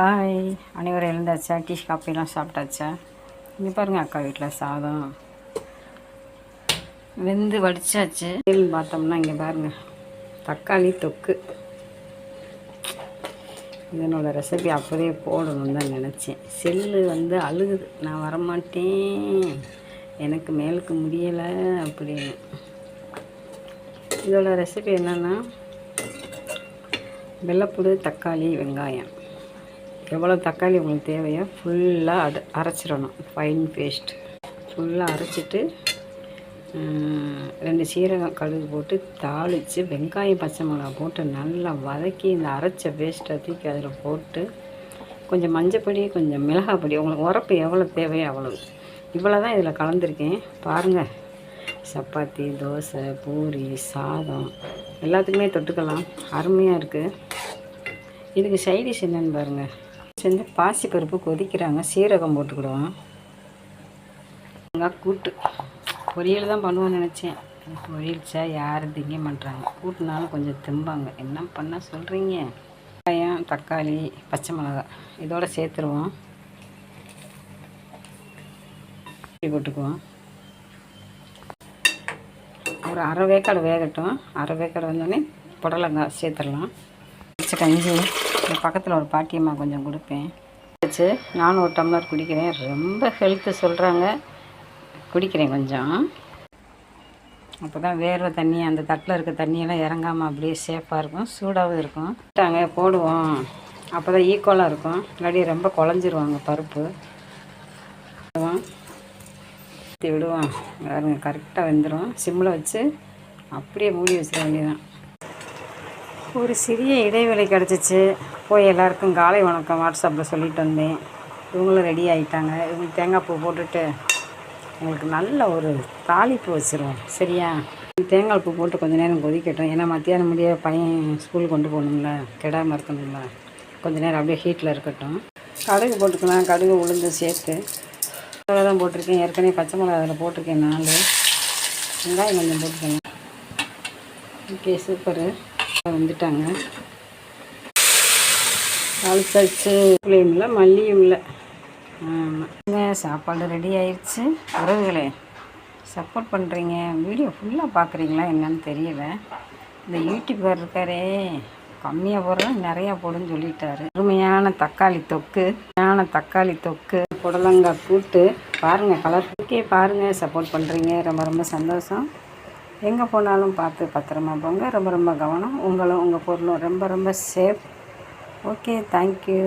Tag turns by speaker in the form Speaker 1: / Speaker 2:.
Speaker 1: Hi அனைவரும் எழுந்தாச்சா? Tea காஃபிலாம் சாப்பிட்டாச்சா? இங்கே பாருங்கள் அக்கா வீட்டில் சாதம். வெந்து வடிச்சாச்சு. பார்த்தோம்னா இங்கே பாருங்கள் தக்காளி தொக்கு. இதனோட ரெசிபி அப்படியே போடணும்னு தான் நினச்சேன். செல்லு வந்து அழுகுது. நான் வரமாட்டேன். எனக்கு மேலுக்கு முடியலை அப்படின்னு. இதோட ரெசிபி என்னென்னா வெள்ளைப்பூடு தக்காளி வெங்காயம். எவ்வளோ தக்காளி உங்களுக்கு தேவையோ ஃபுல்லாக அது அரைச்சிடணும். ஃபைன் பேஸ்ட் ஃபுல்லாக அரைச்சிட்டு ரெண்டு சீரகம் கடுகு போட்டு தாளித்து வெங்காயம் பச்சை மிளகா போட்டு நல்லா வதக்கி இந்த அரைச்ச பேஸ்ட்டை தூக்கி அதில் போட்டு கொஞ்சம் மஞ்சப்பொடி கொஞ்சம் மிளகாய் பொடி உங்களுக்கு உரப்பு எவ்வளோ தேவையோ அவ்வளவு. இவ்வளோ தான் இதில் கலந்துருக்கேன். பாருங்கள் சப்பாத்தி தோசை பூரி சாதம் எல்லாத்துக்குமே தொட்டுக்கலாம். அருமையாக இருக்குது இதுக்கு சைடிஷ் என்னன்னு பாருங்கள் செஞ்சு பாசிப்பருப்பு கொதிக்கிறாங்க. சீரகம் போட்டுக்கிடுவோம். தேங்காய் கூட்டு. பொரியல் தான் பண்ணுவோன்னு நினச்சேன். பொரியல்ச்சா யாரும் திங்க மாட்டாங்க கூட்டுனாலும் கொஞ்சம் திம்பாங்க. என்ன பண்ண சொல்கிறீங்க வெங்காயம் தக்காளி பச்சை மிளகாய் இதோட சேர்த்துருவோம். போட்டுக்குவோம். ஒரு அரை வேக்காடு வேகட்டும். அரை வேக்காடு வந்தோடனே புடலங்காய் சேர்த்துடலாம். கஞ்சி. பக்கத்தில் ஒரு பாட்டியம்மா கொஞ்சம் கொடுப்பேன். வச்சு நானும் ஒரு டம்ளர் குடிக்கிறேன். ரொம்ப ஹெல்த்து சொல்கிறாங்க குடிக்கிறேன் கொஞ்சம். அப்போ தான் வேர்வை தண்ணி அந்த தட்டில் இருக்க தண்ணியெல்லாம் இறங்காமல் அப்படியே சேஃபாக இருக்கும். சூடாகவும் இருக்கும். விட்டாங்க போடுவோம். அப்போ தான் ஈக்குவலாக இருக்கும். இல்லாடி ரொம்ப குழஞ்சிருவாங்க பருப்பு. விடுவோம். விடுவோம். பாருங்க கரெக்டாக வெந்துடும் சிம்மில் வச்சு அப்படியே மூடி வச்சிட வேண்டியதான் ஒரு சிறிய இடைவேளை கிடச்சிச்சு. போய் எல்லாருக்கும் காலை வணக்கம் வாட்ஸ்அப்பில் சொல்லிட்டு வந்தேன். இவங்களும் ரெடி ஆகிட்டாங்க இவங்க தேங்காய் பூ போட்டுட்டு உங்களுக்கு நல்ல ஒரு தாளிப்பு வச்சுருவோம். சரியா? தேங்காய் பூ போட்டு கொஞ்ச நேரம் கொதிக்கட்டும். ஏன்னா மத்தியானம் முடிய பையன் ஸ்கூல் கொண்டு போகணும்ல. கெடாமல் இருக்கணும்ல கொஞ்சம் நேரம் அப்படியே ஹீட்டில் இருக்கட்டும். கடுகு போட்டுக்கலாம். கடுகு உளுந்து சேர்த்து. இவ்வளோ தான் போட்டிருக்கேன். ஏற்கனவே பச்சை மிளகா அதில் போட்டிருக்கேன் நாலு. வெங்காயம் கொஞ்சம் போட்டுக்கணும் ஓகே சூப்பரு வந்துட்டாங்க. தாளிச்சாச்சு. இல்லை மல்லியும் இல்லை. ஆமாம் சாப்பாடு ரெடி ஆயிடுச்சு உறவுகளே சப்போர்ட் பண்ணுறீங்க வீடியோ ஃபுல்லாக பார்க்குறீங்களா என்னன்னு தெரியல. இந்த யூடியூபர் இருக்காரே கம்மியாக போடுறோம் நிறையா போடுன்னு சொல்லிட்டாரு. அருமையான தக்காளி தொக்கு அருமையான தக்காளி தொக்கு. புடலங்காய் கூட்டு பாருங்கள் கலர் ஓகே பாருங்கள் சப்போர்ட் பண்ணுறீங்க ரொம்ப ரொம்ப சந்தோஷம். எங்கே போனாலும் பார்த்து பத்திரமா போங்க. ரொம்ப ரொம்ப கவனம். உங்களும் உங்கள் பொருளும் ரொம்ப ரொம்ப சேஃப் ஓகே தேங்க்யூ